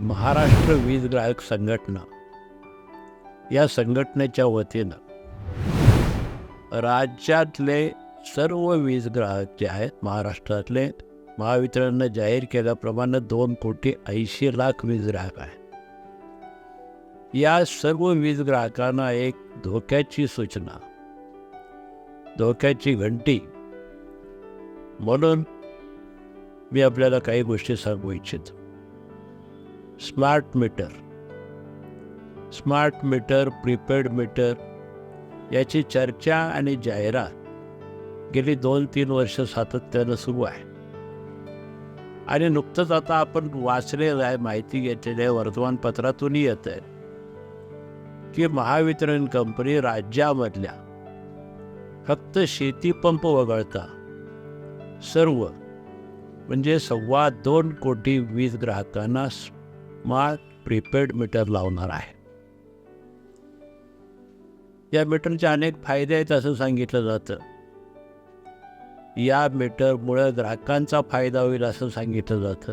महाराष्ट्र वीज ग्राहक संघटना. या संघटनेच्या वतीनं राज्यातले सर्व वीज ग्राहक जे आहेत महाराष्ट्रातले महावितरणनं जाहीर केल्याप्रमाणे दोन कोटी ऐंशी लाख वीज ग्राहक आहेत. या सर्व वीज ग्राहकांना एक धोक्याची सूचना धोक्याची घंटी. म्हणून मी आपल्याला काही गोष्टी सांगू इच्छितो. Smart meter. Smart meter prepaid meter याची चर्चा आणि जाहिरात गेली दोन तीन वर्ष सातत्यानं सुरू आहे. आणि नुकतंच आता आपण वाचलेलं आहे माहिती घेतलेली आहे वर्तमानपत्रातूनही येत आहे की महावितरण कंपनी राज्यामधल्या फक्त शेतीपंप वगळता सर्व म्हणजे सव्वा दोन कोटी वीज ग्राहकांना स्मार्ट प्रीपेड मीटर लावणार आहे. या मीटरचे अनेक फायदे आहेत असं सांगितलं जातं. या मीटरमुळे ग्राहकांचा फायदा होईल असं सांगितलं जातं.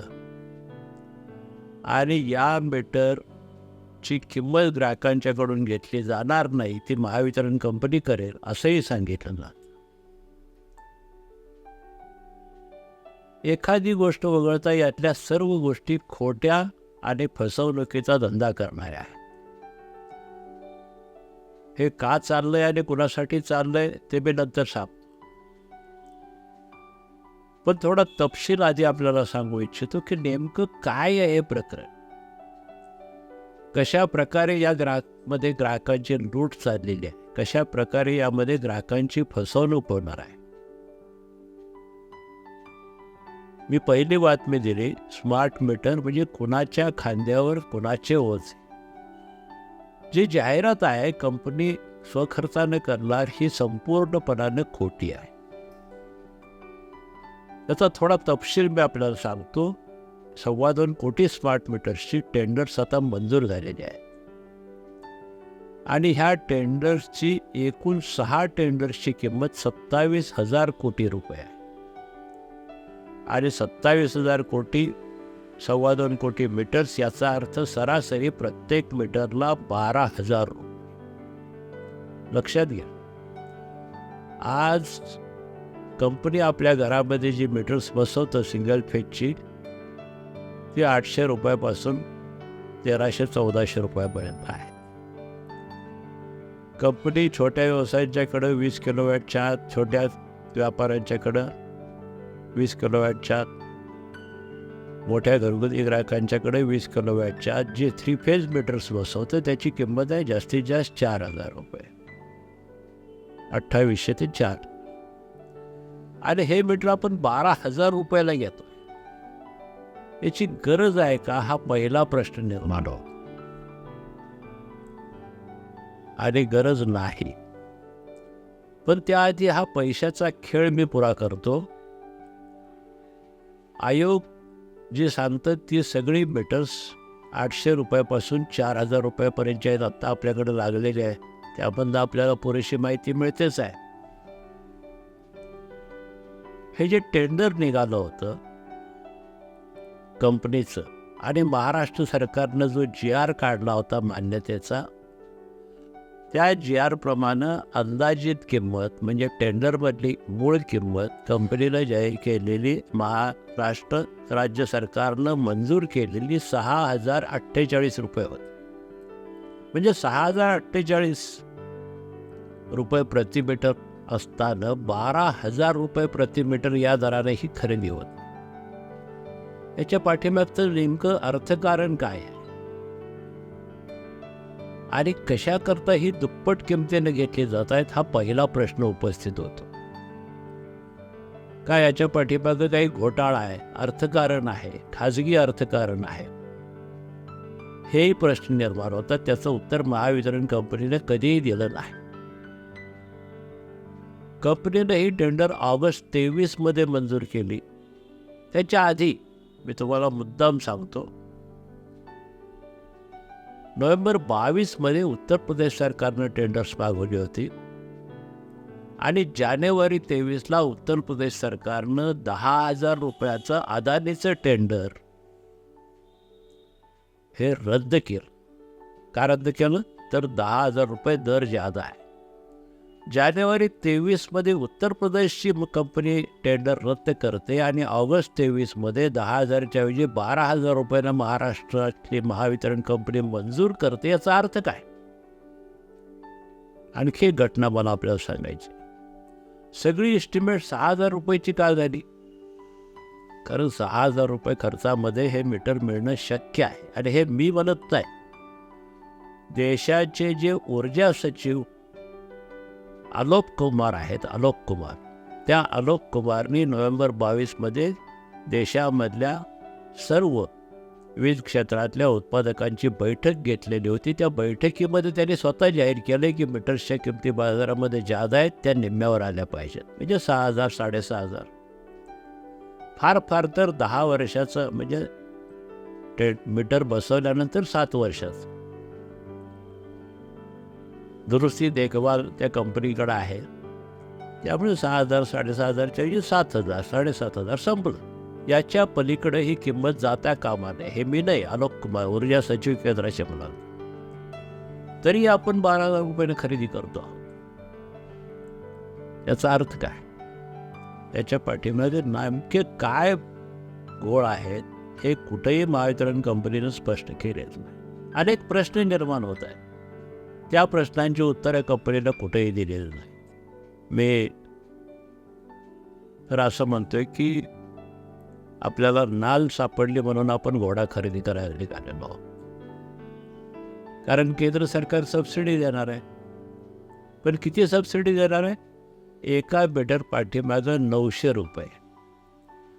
आणि या मीटरची किंमत ग्राहकांच्याकडून घेतली जाणार नाही ती महावितरण कंपनी करेल असंही सांगितलं जातं. एखादी गोष्ट वगळता यातल्या सर्व गोष्टी खोट्या आणि फसवणुकीचा धंदा करणाऱ्या आहे. हे का चाललंय आणि कुणासाठी चाललंय ते मी नंतर सांग. पण थोडा तपशील आधी आपल्याला सांगू इच्छितो की नेमकं काय आहे हे प्रकरण? कशा प्रकारे या ग्राहकमध्ये ग्राहकांची लूट चाललेली आहे? कशा प्रकारे यामध्ये ग्राहकांची फसवणूक होणार आहे? मी पहिली बातमी दिली स्मार्ट मीटर म्हणजे कुणाच्या खांद्यावर कुणाचे ओझे. जी जाहिरात आहे कंपनी स्वखर्चाने करणार ही संपूर्णपणाने खोटी आहे. त्याचा थोडा तपशील मी आपल्याला सांगतो. सव्वा दोन कोटी स्मार्ट मीटर्सची टेंडर्स आता मंजूर झालेली आहे आणि ह्या टेंडर्सची एकूण सहा टेंडर्सची किंमत सत्तावीस हजार कोटी रुपये आहे. आणि सत्तावीस हजार कोटी सव्वा दोन कोटी मीटर्स याचा अर्थ सरासरी प्रत्येक मीटरला बारा हजार. लक्षात घ्या. आज कंपनी आपल्या घरामध्ये जी मीटर्स बसवतं सिंगल फेजची ती आठशे रुपयापासून तेराशे चौदाशे रुपयापर्यंत आहे. कंपनी छोट्या व्यवसायांच्याकडं वीस किलोवॅटच्या छोट्या व्यापाऱ्यांच्याकडं वीस किलोवॅटच्या मोठ्या घरगुती ग्राहकांच्याकडे वीस किलोवॅटच्या जे थ्री फेज मीटर्स बसवतं त्याची किंमत आहे जास्तीत जास्त चार हजार रुपये. अठ्ठावीसशे ते चार. आणि हे मीटर आपण बारा हजार रुपयाला घेतो. याची गरज आहे का? हा पहिला प्रश्न निर्माण होतो. आणि गरज नाही. पण त्याआधी हा पैशाचा खेळ मी पुरा करतो. आयोग जे सांगतं ती सगळी मीटर्स आठशे रुपयापासून चार हजार रुपयापर्यंतचे आहेत आत्ता आपल्याकडे लागलेले आहे. त्याबद्दल आपल्याला पुरेशी माहिती मिळतेच आहे. हे जे टेंडर निघालं होतं कंपनीचं आणि महाराष्ट्र सरकारनं जो जी आर काढला होता मान्यतेचा त्या जी आरप्रमाणे अंदाजित किंमत म्हणजे टेंडरमधली मूळ किंमत कंपनीनं जाहीर केलेली महाराष्ट्र राज्य सरकारनं मंजूर केलेली सहा हजार अठ्ठेचाळीस रुपये होती. म्हणजे सहा हजार अठ्ठेचाळीस रुपये प्रति मीटर असताना बारा हजार रुपये प्रति मीटर या दराने ही खरेदी होत. याच्या पाठीमागचं नेमकं अर्थकारण काय आहे? आणि कशाकरता ही दुप्पट किमतीने घेतली जात आहेत हा पहिला प्रश्न उपस्थित होतो. काय याच्या पाठीमागं काही घोटाळा आहे अर्थकारण आहे खाजगी अर्थकारण आहे? हेही प्रश्न निर्माण होतात त्याचं उत्तर महावितरण कंपनीने कधीही दिलं नाही. कंपनीने ही टेंडर ऑगस्ट तेवीसमध्ये मंजूर केली. त्याच्या आधी मी तुम्हाला मुद्दाम सांगतो नोव्हेंबर बावीसमध्ये उत्तर प्रदेश सरकारनं टेंडर्स मागवली होती. आणि जानेवारी तेवीसला उत्तर प्रदेश सरकारनं दहा हजार रुपयाचं अदानीचं टेंडर हे रद्द केलं. का रद्द केलं? तर दहा हजार रुपये दर ज्यादा आहे. जानेवारी तेवीसमध्ये उत्तर प्रदेशची कंपनी टेंडर रद्द करते आणि ऑगस्ट तेवीसमध्ये दहा हजारच्या ऐवजी बारा हजार रुपयांना महाराष्ट्रातली महावितरण कंपनी मंजूर करते याचा अर्थ काय? आणखी एक घटना मला आपल्याला सांगायची. सगळी एस्टिमेट सहा हजार रुपयाची का झाली? कारण सहा हजार रुपये खर्चामध्ये हे मीटर मिळणं शक्य आहे. आणि हे मी म्हणत नाही. देशाचे जे ऊर्जा सचिव आलोक कुमार आहेत आलोक कुमार. त्या आलोक कुमारनी नोव्हेंबर बावीसमध्ये देशामधल्या सर्व वीज क्षेत्रातल्या उत्पादकांची बैठक घेतलेली होती. त्या बैठकीमध्ये त्यांनी स्वतः जाहीर केलं की मीटर्सच्या किमती बाजारामध्ये ज्यादा आहेत त्या निम्म्यावर आल्या पाहिजेत. म्हणजे सहा हजार साडेसहा हजार. फार फार तर दहा वर्षाचं म्हणजे टे मीटर बसवल्यानंतर सात वर्षाचं. दुरुस्ती देखभाल त्या कंपनीकडे आहे. त्यामुळे सहा हजार साडेसहा हजारच्या ऐवजी सात हजार साडेसात हजार संपलं. याच्या पलीकडे ही किंमत जाता कामा नये हे मी नाही आलोक कुमार ऊर्जा सचिव केंद्राचे म्हणाल. तरी आपण बारा हजार रुपयाने खरेदी करतो. याचा अर्थ काय? त्याच्या पाठीमध्ये नेमके काय गोळ आहेत हे कुठेही महावितरण कंपनीनं स्पष्ट केलेच नाही. अनेक प्रश्न निर्माण होत आहेत. त्या प्रश्नांची उत्तरं कंपनीनं कुठेही दिलेली नाही. मी तर असं म्हणतोय की आपल्याला नाल सापडली म्हणून आपण घोडा खरेदी करायला निघालेलो आहोत कारण केंद्र सरकार सबसिडी देणार आहे. पण किती सबसिडी देणार आहे? एका बेटर पाठीमागं नऊशे रुपये.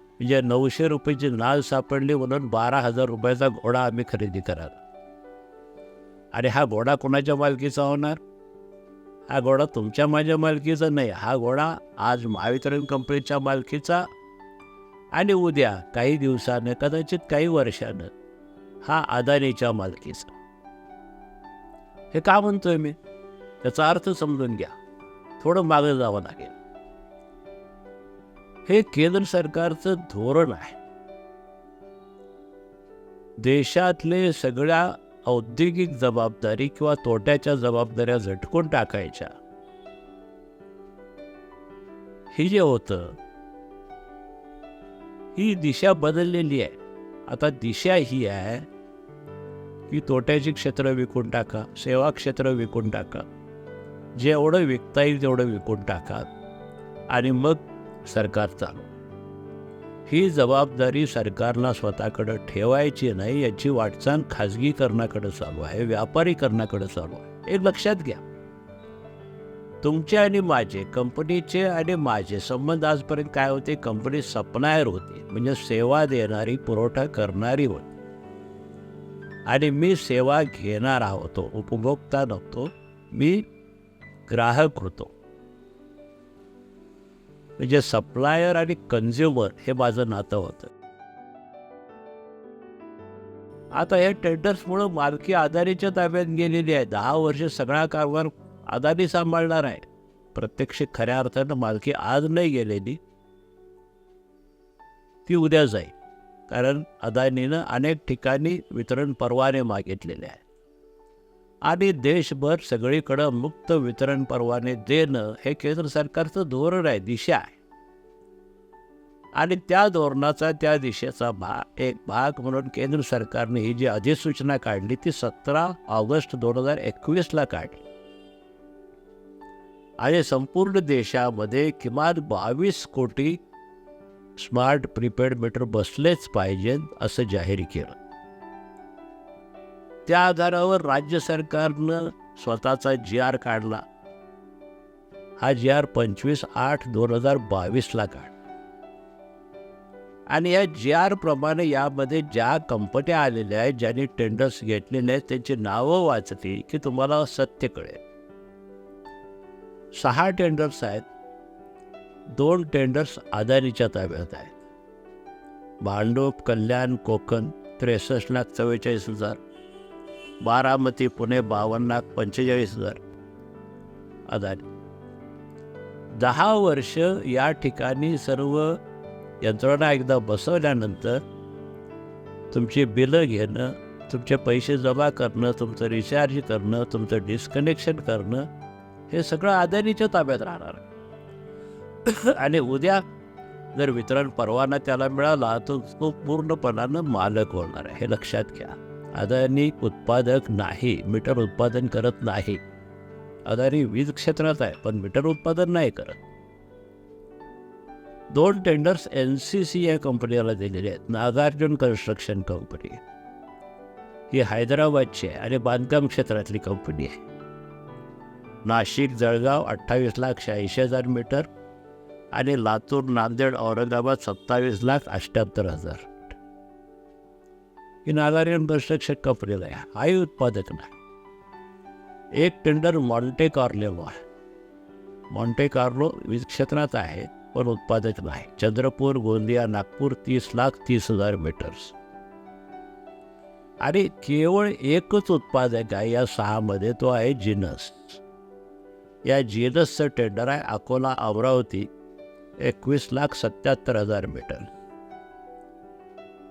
म्हणजे नऊशे रुपयाची नाल सापडली म्हणून बारा हजार रुपयाचा घोडा आम्ही खरेदी करायला. आणि हा घोडा कोणाच्या मालकीचा होणार? हा घोडा तुमच्या माझ्या मालकीचा नाही हा घोडा आज महावितरण कंपनीच्या मालकीचा आणि उद्या काही दिवसानं कदाचित काही वर्षानं हा अदानीच्या मालकीचा. हे का म्हणतोय मी? त्याचा अर्थ समजून घ्या. थोडं मागं जावं लागेल. हे केंद्र सरकारचं धोरण आहे. देशातले सगळ्या औद्योगिक जबाबदारी किंवा तोट्याच्या जबाबदाऱ्या झटकून टाकायच्या. हे जे होतं ही दिशा बदललेली आहे. आता दिशा ही आहे की तोट्याची क्षेत्र विकून टाका सेवा क्षेत्र विकून टाका. जेवढं विकता येईल तेवढं विकून टाका. आणि मग सरकार चालू. ही जबाबदारी सरकारला स्वतःकडं ठेवायची नाही याची वाटचाल खाजगीकरणाकडे चालू आहे व्यापारीकरणाकडे चालू आहे. हे लक्षात घ्या. तुमचे आणि माझे कंपनीचे आणि माझे संबंध आजपर्यंत काय होते? कंपनी सप्लायर होती म्हणजे सेवा देणारी पुरवठा करणारी होती. आणि मी सेवा घेणार होतो उपभोक्ता नव्हतो मी ग्राहक होतो. म्हणजे सप्लायर आणि कन्झ्युमर हे माझं नातं होतं. आता या टेंडर्समुळं मालकी अदानीच्या ताब्यात गेलेली आहे दहा वर्ष सगळा कारभार अदानी सांभाळणार आहे प्रत्यक्ष खऱ्या अर्थानं मालकी आज नाही गेलेली. ती उद्या जाईल. कारण अदानीनं अनेक ठिकाणी वितरण परवाने मागितलेले आहे आणि देशभर सगळीकडं मुक्त वितरण परवाने देणं हे केंद्र सरकारचं धोरण आहे दिशा आहे. आणि त्या धोरणाचा त्या दिशेचा भाग एक भाग म्हणून केंद्र सरकारने ही जी अधिसूचना काढली ती सतरा ऑगस्ट दोन हजार एकवीसला काढली. आणि संपूर्ण देशामध्ये किमान बावीस कोटी स्मार्ट प्रीपेड मीटर बसलेच पाहिजेत असं जाहीर केलं. त्या आधारावर राज्य सरकारनं स्वतःचा जी आर काढला. हा जी आर पंचवीस आठ दोन हजार बावीसला काढ. आणि या जी आर प्रमाणे यामध्ये ज्या कंपन्या आलेल्या आहेत ज्यांनी टेंडर्स घेतलेले आहेत त्यांची नावं वाचली की तुम्हाला सत्य कळेल. सहा टेंडर्स आहेत. दोन टेंडर्स अदानीच्या ताब्यात आहेत. भांडूप कल्याण कोकण त्रेसष्ट लाख चव्वेचाळीस हजार. बारामती पुणे बावन्न लाख पंचेचाळीस हजार. अदानी दहा वर्ष या ठिकाणी सर्व यंत्रणा एकदा बसवल्यानंतर तुमची बिलं घेणं तुमचे पैसे जमा करणं तुमचं रिचार्ज करणं तुमचं डिस्कनेक्शन करणं हे सगळं अदानीच्या ताब्यात राहणार. आहे. आणि उद्या जर वितरण परवाना त्याला मिळाला तर तो पूर्णपणानं मालक होणार आहे हे लक्षात घ्या. अदानी उत्पादक नाही मीटर उत्पादन करत नाही. अदानी वीज क्षेत्रात आहे पण मीटर उत्पादन नाही करत. दोन टेंडर्स एन सी सी या कंपनीला दिलेले आहेत नागार्जुन कन्स्ट्रक्शन कंपनी. ही हैदराबादची आहे आणि बांधकाम क्षेत्रातली कंपनी आहे. नाशिक जळगाव अठ्ठावीस लाख शहाऐंशी हजार मीटर आणि लातूर नांदेड औरंगाबाद सत्तावीस लाख अठ्ठ्याहत्तर हजार. ही नागार्जुन कन्स्ट्रक्शन कंपनीला आहे हाही उत्पादक नाही एक टेंडर मॉन्टे कार्लो आहे मॉन्टे कार्लो क्षेत्रात आहे पण उत्पादक नाही चंद्रपूर गोंदिया नागपूर तीस लाख तीस हजार मीटर्स आणि केवळ एकच उत्पादक आहे या सहामध्ये तो आहे जिनस या जिनसचं टेंडर आहे अकोला अमरावती एकवीस लाख सत्याहत्तर हजार मीटर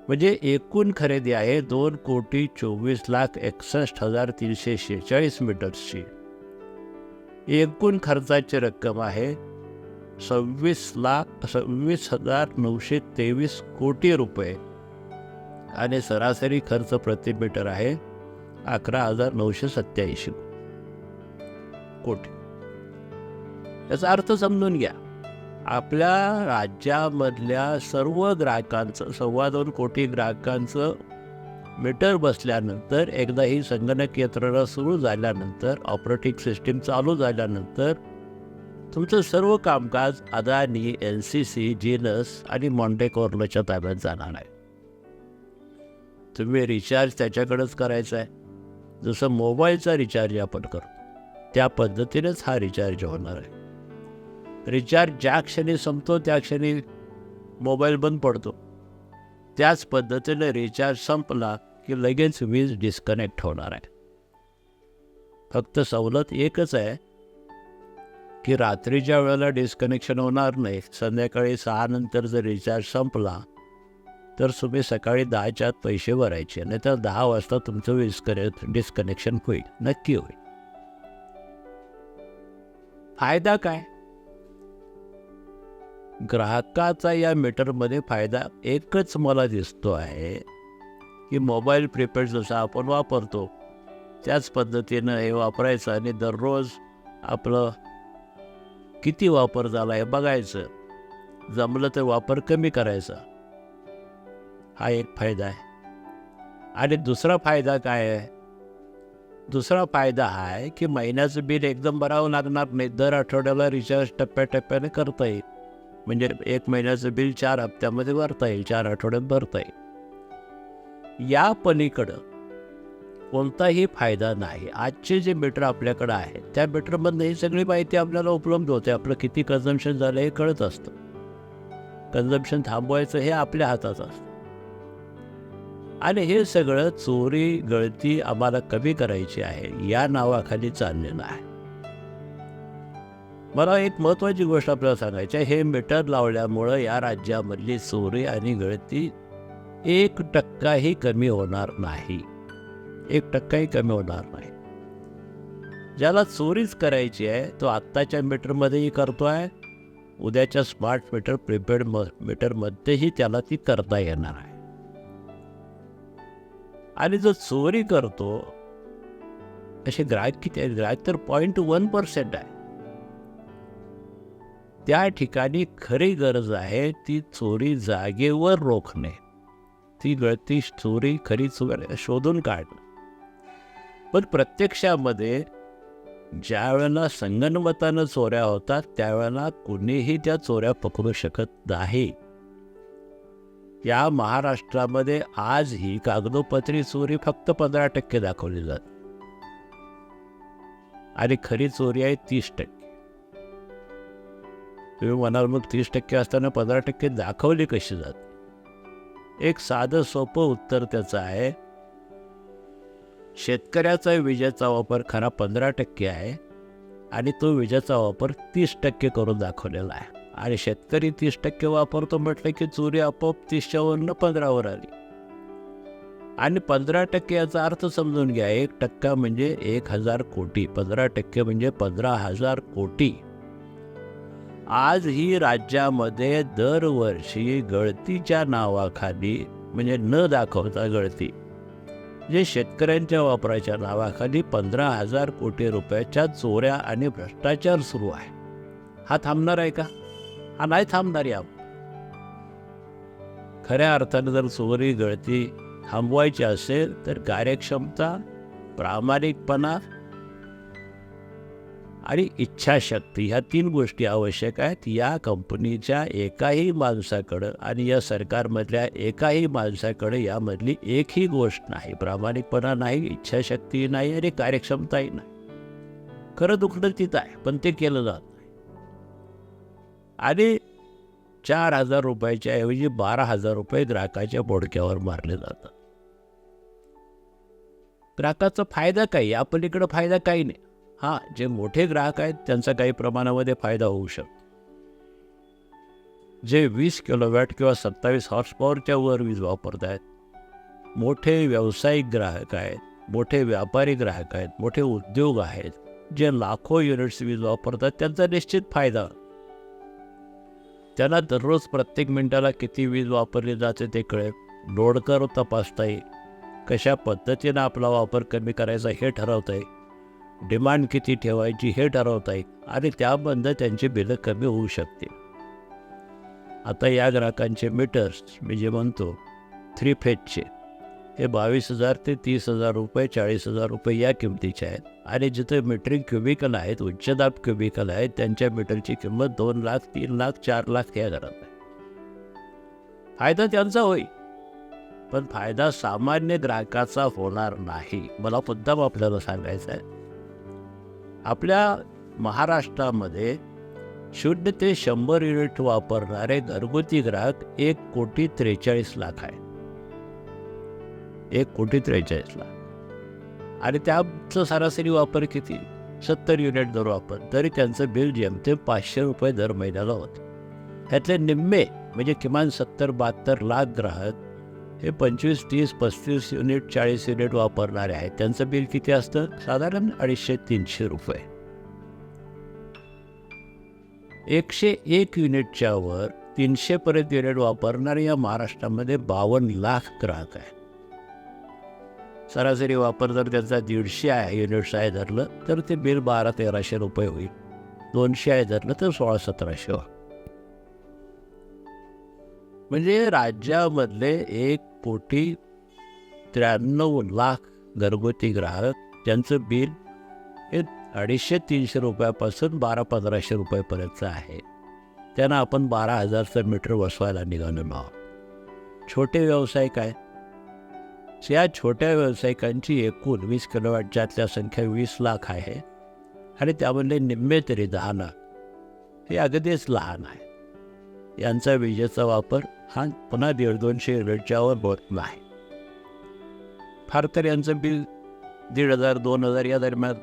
म्हणजे एकूण खरेदी आहे दोन कोटी चोवीस लाख एकसष्ट हजार तीनशे शेहेचाळीस मीटर्सची एकूण खर्चाची रक्कम आहे सव्वीस लाख सव्वीस हजार नऊशे तेवीस कोटी रुपये. आणि सरासरी खर्च प्रति मीटर आहे अकरा हजार नऊशे सत्याऐंशी कोटी. याचा अर्थ समजून घ्या. आपल्या राज्यामधल्या सर्व ग्राहकांचं सव्वा दोन कोटी ग्राहकांचं मीटर बसल्यानंतर एकदा ही संगणक यंत्रणा सुरू झाल्यानंतर ऑपरेटिंग सिस्टीम चालू झाल्यानंतर तुमचं सर्व कामकाज Adani N C C Genus आणि मॉन्टेकॉर्लोच्या ताब्यात जाणार आहे. तुम्ही रिचार्ज त्याच्याकडेच करायचा आहे. जसं मोबाईलचा रिचार्ज आपण करतो त्या पद्धतीनेच हा रिचार्ज होणार आहे. रिचार्ज ज्या क्षणी संपतो त्या क्षणी मोबाईल बंद पडतो. त्याच पद्धतीने रिचार्ज संपला की लगेच वीज डिस्कनेक्ट होणार आहे. फक्त सवलत एकच आहे की रात्रीच्या वेळेला डिस्कनेक्शन होणार नाही. संध्याकाळी सहा नंतर जर रिचार्ज संपला तर तुम्ही सकाळी दहाच्या आत पैसे भरायचे नाही तर दहा वाजता तुमचं वीज डिस्कनेक्शन होईल. नक्की होईल. फायदा काय? ग्राहकाचा या मीटरमध्ये फायदा एकच मला दिसतो आहे की मोबाईल प्रीपेड जसा आपण वापरतो त्याच पद्धतीनं हे वापरायचं आणि दररोज आपलं किती वापर झाला हे बघायचं. जमलं तर वापर कमी करायचा. हा एक फायदा आहे. आणि दुसरा फायदा काय आहे? दुसरा फायदा हा आहे की महिन्याचं बिल एकदम भरावं लागणार नाही. दर आठवड्याला रिचार्ज टप्प्याटप्प्याने करता येईल. म्हणजे एक महिन्याचं बिल चार हप्त्यामध्ये भरता येईल चार आठवड्यात भरता येईल. या पलीकडं कोणताही फायदा नाही. आजचे जे मीटर आपल्याकडं आहेत त्या मीटरमधनं ही सगळी माहिती आपल्याला उपलब्ध होते. आपलं किती कन्झम्पशन झालं हे कळत असतं. कन्झम्शन थांबवायचं हे आपल्या हातात असतं. आणि हे सगळं चोरी गळती आम्हाला कमी करायची आहे. या नावाखाली चाललेलं आहे. मला एक महत्त्वाची गोष्ट आपल्याला सांगायची आहे. हे मीटर लावल्यामुळं या राज्यामधली चोरी आणि गळती एक टक्काही कमी होणार नाही. एक टक्काही कमी होणार नाही. ज्याला चोरीच करायची आहे तो आत्ताच्या मीटरमध्येही करतो आहे उद्याच्या स्मार्ट मीटर प्रिपेड म मीटरमध्येही त्याला ती करता येणार आहे. आणि जो चोरी करतो असे ग्राहक किती ग्राहक तर पॉईंट वन पर्सेंट आहे. त्या ठिकाणी खरी गरज आहे ती चोरी जागेवर रोखणे. ती गळती चोरी खरी चोरी शोधून काढणं. पण प्रत्यक्षामध्ये ज्या वेळेला संगणमतानं चोऱ्या होतात त्यावेळेला कुणीही त्या चोऱ्या पकडू शकत नाही. या महाराष्ट्रामध्ये आज ही कागदोपत्री चोरी फक्त पंधरा टक्के दाखवली जाते. आणि खरी चोरी आहे तीस टक्के. तुम्ही म्हणाल मग तीस टक्के असताना पंधरा टक्के दाखवली कशी जात? एक साधं सोपं उत्तर त्याचं आहे शेतकऱ्याचा विजेचा वापर खरा पंधरा टक्के आहे आणि तो विजेचा वापर तीस टक्के करून दाखवलेला आहे. आणि शेतकरी तीस टक्के वापरतो म्हटलं की चोरी आपोआप तीसच्यावरनं पंधरावर आली. आणि पंधरा टक्के याचा अर्थ समजून घ्या एक टक्का म्हणजे एक हजार कोटी पंधरा टक्के म्हणजे पंधरा हजार कोटी. आज ही राज्यामध्ये दरवर्षी गळतीच्या नावाखाली म्हणजे न दाखवता गळती जे शेतकऱ्यांच्या वापराच्या नावाखाली पंधरा हजार कोटी रुपयाच्या चोऱ्या आणि भ्रष्टाचार सुरू आहे. हा थांबणार आहे का? हा नाही थांबणार या खऱ्या अर्थानं जर चोरी गळती थांबवायची असेल तर कार्यक्षमता प्रामाणिकपणा आणि इच्छाशक्ती ह्या तीन गोष्टी आवश्यक आहेत. या कंपनीच्या एकाही माणसाकडं आणि या सरकारमधल्या एकाही माणसाकडे यामधली एकही गोष्ट नाही. प्रामाणिकपणा नाही इच्छाशक्ती नाही आणि कार्यक्षमताही नाही. खरं दुखणं तिथं आहे पण ते केलं जात नाही. आणि चार हजार रुपयाच्या ऐवजी बारा हजार रुपये ग्राहकाच्या बोडक्यावर मारले जातात. ग्राहकाचा फायदा काही या पलीकडं फायदा काही नाही. हां जे मोठे ग्राहक आहेत त्यांचा काही प्रमाणामध्ये फायदा होऊ शकतो. जे वीस किलोवॅट किंवा सत्तावीस हॉर्स पॉवरच्या वर वीज वापरत आहेत मोठे व्यावसायिक ग्राहक आहेत मोठे व्यापारी ग्राहक आहेत मोठे उद्योग आहेत जे लाखो युनिट्स वीज वापरतात त्यांचा निश्चित फायदा. त्यांना दररोज प्रत्येक मिनिटाला किती वीज वापरली जाते ते कळेल. लोडकर तपासता येईल कशा पद्धतीनं आपला वापर कमी करायचा हे ठरवता येईल डिमांड किती ठेवायची हे ठरवता येईल आणि त्याबद्दल त्यांची बिलं कमी होऊ शकते आता या ग्राहकांचे मीटर्स मी जे म्हणतो थ्री फेजचे हे बावीस हजार ते तीस हजार रुपये चाळीस हजार रुपये या किमतीचे आहेत. आणि जिथे मीटरिंग क्युबिकल आहेत उच्च दाब क्युबिकल आहेत त्यांच्या मीटरची किंमत दोन लाख तीन लाख चार लाख या घरात आहे. फायदा त्यांचा होईल. पण फायदा सामान्य ग्राहकाचा होणार नाही मला मुद्दाम आपल्याला सांगायचा आहे. आपल्या महाराष्ट्रामध्ये शून्य ते शंभर युनिट वापरणारे घरगुती ग्राहक एक कोटी त्रेचाळीस लाख आहे एक कोटी त्रेचाळीस लाख. आणि त्याचं सरासरी वापर किती? सत्तर युनिट दर वापर. तरी त्यांचं बिल जेमतेम पाचशे रुपये दर महिन्याला होतं. ह्यातले निम्मे म्हणजे किमान सत्तर बहात्तर लाख ग्राहक हे पंचवीस तीस पस्तीस युनिट चाळीस युनिट वापरणारे आहेत. त्यांचं बिल किती असतं? साधारण अडीचशे तीनशे रुपये. एकशे एक युनिटच्या वर तीनशेपर्यंत युनिट वापरणारे या महाराष्ट्रामध्ये बावन्न लाख ग्राहक आहे सरासरी वापर जर त्यांचा दीडशे आहे युनिट्स आहे धरलं तर ते बिल बारा तेराशे रुपये होईल. दोनशे आहे धरलं तर सोळा सतराशे होईल. म्हणजे राज्यामधले एक कोटी त्र्याण्णव लाख घरगुती ग्राहक त्यांचं बिल हे अडीचशे तीनशे रुपयापासून बारा पंधराशे रुपयेपर्यंतचं आहे. त्यांना आपण बारा हजारचं मीटर बसवायला निघालो आहोत छोटे व्यावसायिक आहेत. या छोट्या व्यावसायिकांची एकूण वीस किलोवॅटच्यातल्या संख्या वीस लाख आहे आणि त्यामधले निम्मे तरी दहा लाख हे अगदीच लहान आहे यांचा विजेचा वापर हा पुन्हा दीड दोनशे युनिटच्यावर होत नाही. फार तर यांचं बिल दीड हजार दोन हजार या दरम्यान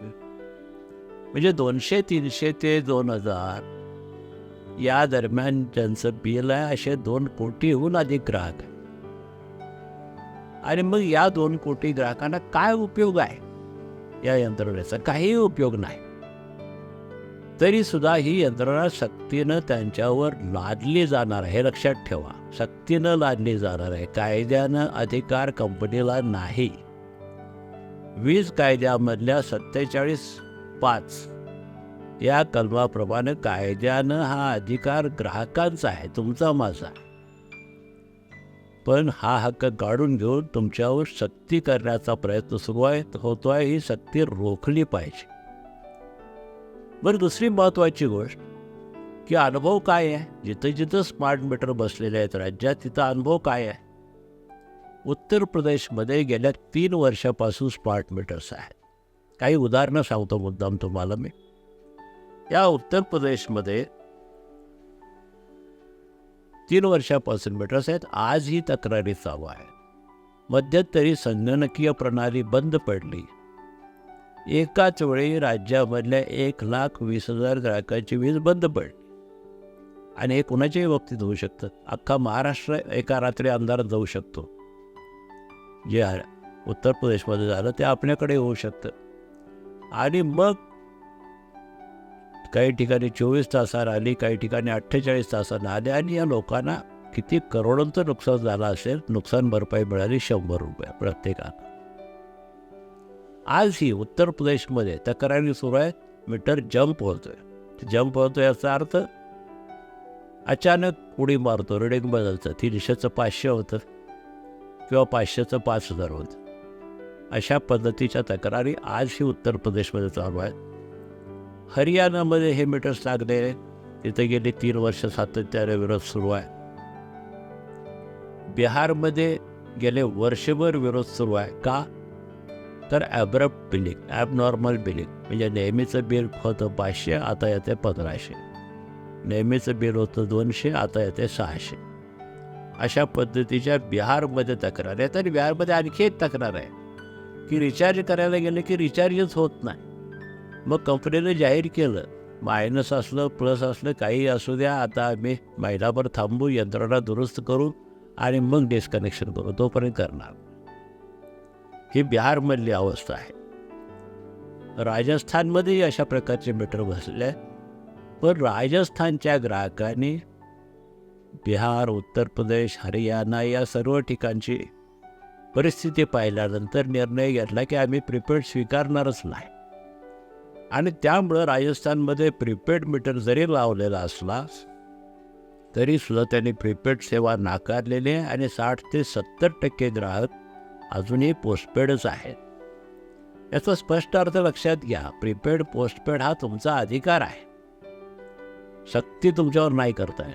म्हणजे दोनशे तीनशे ते दोन हजार या दरम्यान ज्यांचं बिल आहे असे दोन कोटीहून अधिक ग्राहक आहे आणि मग या दोन कोटी ग्राहकांना काय उपयोग आहे या यंत्रणेचा? काही उपयोग नाही. तरी सुद्धा ही यंत्रणा सक्तीनं त्यांच्यावर लादली जाणार आहे. हे लक्षात ठेवा. सक्तीनं लादली जाणार आहे. कायद्यानं अधिकार कंपनीला नाही. वीज कायद्यामधल्या सत्तेचाळीस पाच या कलमाप्रमाणे कायद्यानं हा अधिकार ग्राहकांचा आहे तुमचा माझा. पण हा हक्क काढून घेऊन तुमच्यावर सक्ती करण्याचा प्रयत्न सुरू आहे होतो आहे ही सक्ती रोखली पाहिजे. बरं दुसरी महत्त्वाची गोष्ट की अनुभव काय आहे? जिथं जिथं स्मार्ट मीटर बसलेले आहेत राज्यात तिथं अनुभव काय आहे? उत्तर प्रदेशमध्ये गेल्या तीन वर्षापासून स्मार्ट मीटर्स आहेत. काही उदाहरणं सांगतो मुद्दाम तुम्हाला मी. या उत्तर प्रदेशमध्ये तीन वर्षापासून मीटर्स आहेत. आजही तक्रारी चालू आहे मध्यंतरी संगणकीय प्रणाली बंद पडली. एकाच वेळी राज्यामधल्या एक लाख वीस हजार ग्राहकांची वीज बंद पडली. आणि हे कुणाच्याही बाबतीत होऊ शकतं. अख्खा महाराष्ट्र एका रात्री अंधारात जाऊ शकतो. जे उत्तर प्रदेशमध्ये झालं ते आपल्याकडे होऊ शकतं. आणि मग काही ठिकाणी चोवीस तासाला आली काही ठिकाणी अठ्ठेचाळीस तासानं आली आणि या लोकांना किती करोडोंचं नुकसान झालं असेल नुकसान भरपाई मिळाली शंभर रुपये प्रत्येकाला आजही उत्तर प्रदेशमध्ये तक्रारी सुरू आहे. मीटर जंप होतोय. जंप होतोय याचा अर्थ अचानक उडी मारतो रिडिंग बदलतं. तीनशेचं पाचशे होतं किंवा पाचशेचं पाच हजार होतं. अशा पद्धतीच्या तक्रारी आजही उत्तर प्रदेशमध्ये चालू आहेत. हरियाणामध्ये हे मीटर्स लागले तिथे गेली तीन वर्ष सातत्याने विरोध सुरू आहे. बिहारमध्ये गेले वर्षभर विरोध सुरू आहे. का? तर ॲब्रप्ट बिलिंग ॲबनॉर्मल बिलिंग म्हणजे नेहमीचं बिल होतं पाचशे आता येते पंधराशे. नेहमीचं बिल होतं दोनशे आता येते सहाशे. अशा पद्धतीच्या बिहारमध्ये तक्रार आहे. तर बिहारमध्ये आणखी एक तक्रार आहे. की रिचार्ज करायला गेलं की रिचार्जच होत नाही. मग कंपनीनं जाहीर केलं. मायनस असलं प्लस असलं काही असू द्या. आता आम्ही महिनाभर थांबू यंत्रणा दुरुस्त करू आणि मग डिस्कनेक्शन करू. तोपर्यंत करणार. ही बिहारमधली अवस्था आहे. राजस्थानमध्येही अशा प्रकारचे मीटर बसले पण राजस्थानच्या ग्राहकांनी बिहार उत्तर प्रदेश हरियाणा या सर्व ठिकाणची परिस्थिती पाहिल्यानंतर निर्णय घेतला की आम्ही प्रिपेड स्वीकारणारच नाही. आणि त्यामुळं राजस्थानमध्ये प्रिपेड मीटर जरी लावलेला असला तरीसुद्धा त्यांनी प्रिपेड सेवा नाकारलेली आहे आणि साठ ते सत्तर टक्के ग्राहक अजूनही पोस्टपेडच आहेत. याचा स्पष्ट अर्थ लक्षात घ्या प्रीपेड पोस्टपेड हा तुमचा अधिकार आहे. सक्ती तुमच्यावर नाही करताय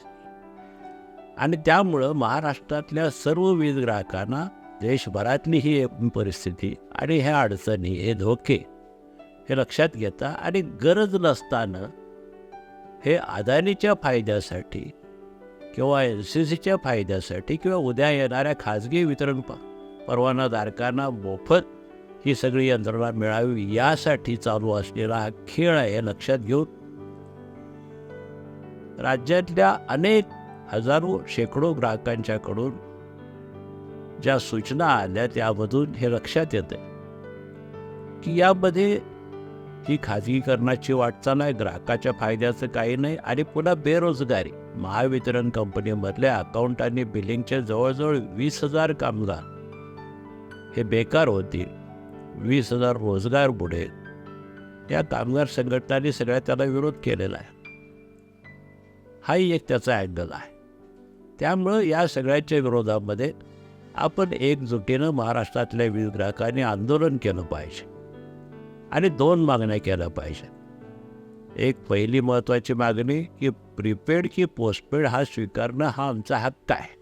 आणि त्यामुळं महाराष्ट्रातल्या सर्व वीज ग्राहकांना देशभरातली ही परिस्थिती आणि ह्या अडचणी हे धोके हे लक्षात घेता आणि गरज नसताना हे अदानीच्या फायद्यासाठी किंवा एन सी सीच्या फायद्यासाठी किंवा उद्या येणाऱ्या खाजगी वितरण प परवानाधारकांना मोफत ही सगळी यंत्रणा मिळावी यासाठी चालू असलेला हा खेळ आहे हे लक्षात घेऊन राज्यातल्या अनेक हजारो शेकडो ग्राहकांच्याकडून ज्या सूचना आल्या त्यामधून हे लक्षात येतं की यामध्ये ही खाजगीकरणाची वाटचाल आहे ग्राहकाच्या फायद्याचं काही नाही आणि पुन्हा बेरोजगारी. महावितरण कंपनीमधल्या अकाउंट आणि बिलिंगचे जवळजवळ वीस हजार कामगार हे बेकार होतील वीस हजार रोजगार बुडेल त्या कामगार संघटनांनी सगळ्या त्याला विरोध केलेला आहे. हाही एक त्याचा अँगल आहे. त्यामुळं या सगळ्याच्या विरोधामध्ये आपण एकजुटीनं महाराष्ट्रातल्या वीज ग्राहकांनी आंदोलन केलं पाहिजे. आणि दोन मागण्या केल्या पाहिजे एक पहिली महत्त्वाची मागणी की प्रीपेड की पोस्टपेड हा स्वीकारणं हा आमचा हक्क आहे.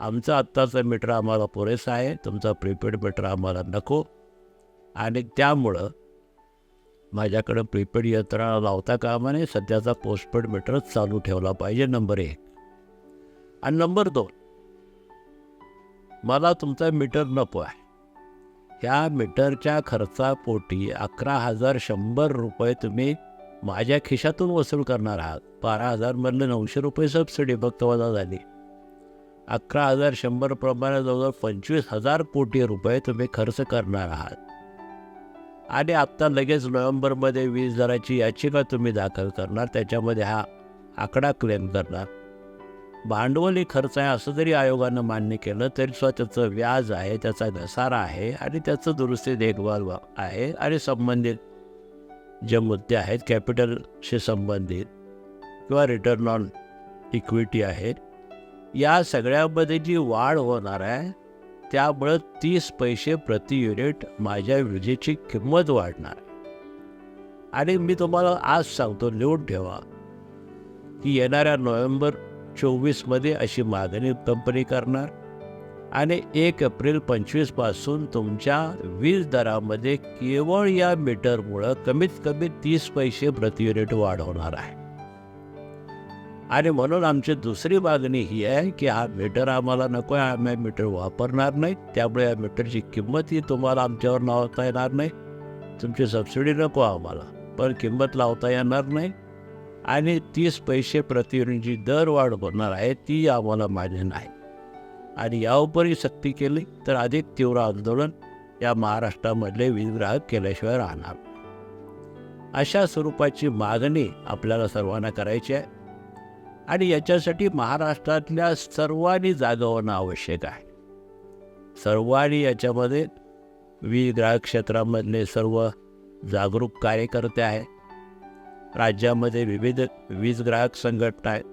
आमचा आत्ताचा मीटर आम्हाला पुरेसा आहे. तुमचा प्रीपेड मीटर आम्हाला नको. आणि त्यामुळं माझ्याकडं प्रीपेड यंत्रणा लावता कामा नये. सध्याचा पोस्टपेड मीटरच चालू ठेवला पाहिजे नंबर एक. आणि नंबर दोन मला तुमचा मीटर नको आहे. ह्या मीटरच्या खर्चापोटी अकरा हजार शंभर रुपये तुम्ही माझ्या खिशातून वसूल करणार आहात. बारा हजारमधलं नऊशे रुपये सबसिडी फक्त वजा झाली. अकरा हजार शंभर प्रमाणे जवळजवळ पंचवीस हजार कोटी रुपये तुम्ही खर्च करणार आहात. आणि आत्ता लगेच नोव्हेंबरमध्ये वीस दराची याचिका तुम्ही दाखल करणार त्याच्यामध्ये हा आकडा क्लेम करणार. भांडवली खर्च आहे असं जरी आयोगानं मान्य केलं तरी सुद्धा त्याचं व्याज आहे त्याचा घसारा आहे आणि त्याचं दुरुस्ती देखभाल आहे आणि संबंधित जे मुद्दे आहेत कॅपिटलशी संबंधित किंवा रिटर्न ऑन इक्विटी आहेत या सगळ्यामध्ये जी वाढ होणार आहे त्यामुळं तीस पैसे प्रति युनिट माझ्या विजेची किंमत वाढणार. आणि मी तुम्हाला आज सांगतो लिहून ठेवा की येणाऱ्या नोव्हेंबर चोवीसमध्ये अशी मागणी कंपनी करणार आणि एक एप्रिल पंचवीसपासून तुमच्या वीज दरामध्ये केवळ या मीटरमुळं कमीत कमी तीस पैसे प्रति युनिट वाढ होणार आहे. आणि म्हणून आमची दुसरी मागणी ही आहे की हा मीटर आम्हाला नको आहे आम्ही मीटर वापरणार नाही. त्यामुळे या मीटरची किंमत ही तुम्हाला आमच्यावर लावता येणार नाही. तुमची सबसिडी नको आम्हाला पण किंमत लावता येणार नाही. आणि तीस पैसे प्रति युनिटची दर वाढ होणार आहे ती आम्हाला मान्य नाही. आणि यावरही सक्ती केली तर अधिक तीव्र आंदोलन या महाराष्ट्रामधले वीज ग्राहक केल्याशिवाय राहणार. अशा स्वरूपाची मागणी आपल्याला सर्वांना करायची आहे. आणि याच्यासाठी महाराष्ट्रातल्या सर्वांनी जागा होणं आवश्यक आहे. सर्वांनी याच्यामध्ये वीज ग्राहक क्षेत्रामधले सर्व जागरूक कार्यकर्ते आहेत. राज्यामध्ये विविध वीज ग्राहक संघटना आहेत.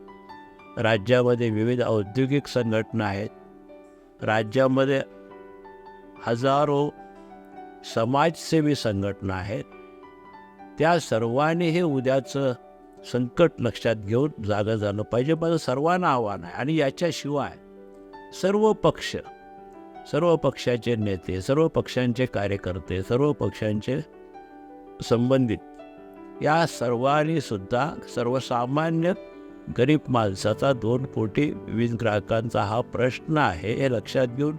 राज्यामध्ये विविध औद्योगिक संघटना आहेत. राज्यामध्ये हजारो समाजसेवी संघटना आहेत. त्या सर्वांनी हे उद्याचं संकट लक्षात घेऊन जागं झालं पाहिजे. माझं सर्वांना आव्हान आहे. आणि याच्याशिवाय सर्व पक्ष सर्व पक्षाचे नेते सर्व पक्षांचे कार्यकर्ते सर्व पक्षांचे संबंधित या सर्वांनी सुद्धा सर्वसामान्य गरीब माणसाचा दोन कोटी वीज ग्राहकांचा हा प्रश्न आहे हे लक्षात घेऊन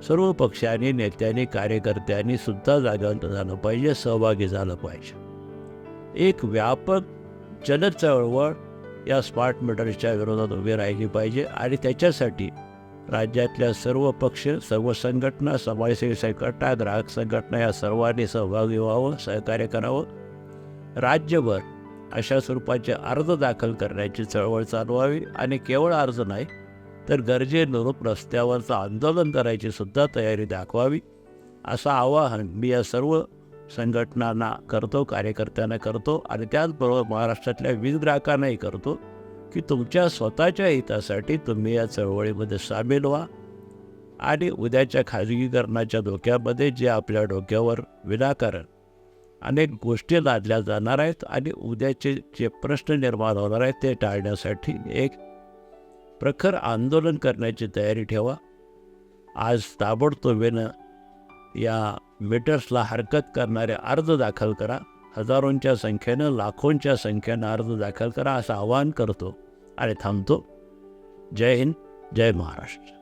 सर्व पक्षांनी नेत्यांनी कार्यकर्त्यांनी सुद्धा जागा झालं पाहिजे सहभागी झालं पाहिजे. एक व्यापक जनचळवळ या स्मार्ट मीटरच्या विरोधात उभी राहिली पाहिजे आणि त्याच्यासाठी राज्यातल्या सर्व पक्ष सर्व संघटना समाजसेवी संघटना ग्राहक संघटना या सर्वांनी सहभागी व्हावं सहकार्य करावं. राज्यभर अशा स्वरूपाचे अर्ज दाखल करण्याची चळवळ चालवावी आणि केवळ अर्ज नाही तर गरजेनुरूप रस्त्यावरचं आंदोलन करायची सुद्धा तयारी दाखवावी असं आवाहन मी या सर्व संघटनांना करतो कार्यकर्त्यांना करतो आणि त्याचबरोबर महाराष्ट्रातल्या वीज ग्राहकांनाही करतो की तुमच्या स्वतःच्या हितासाठी तुम्ही या चळवळीमध्ये सामील व्हा आणि उद्याच्या खाजगीकरणाच्या धोक्यामध्ये जे आपल्या डोक्यावर विनाकारण अनेक गोष्टी लादल्या जाणार आहेत आणि उद्याचे जे प्रश्न निर्माण होणार आहेत ते टाळण्यासाठी एक प्रखर आंदोलन करण्याची तयारी ठेवा. आज ताबडतोबीनं या मीटर्सला हरकत करणारे अर्ज दाखल करा. हजारोंच्या संख्येनं लाखोंच्या संख्येनं अर्ज दाखल करा असं आवाहन करतो आणि थांबतो. जय हिंद जय महाराष्ट्र.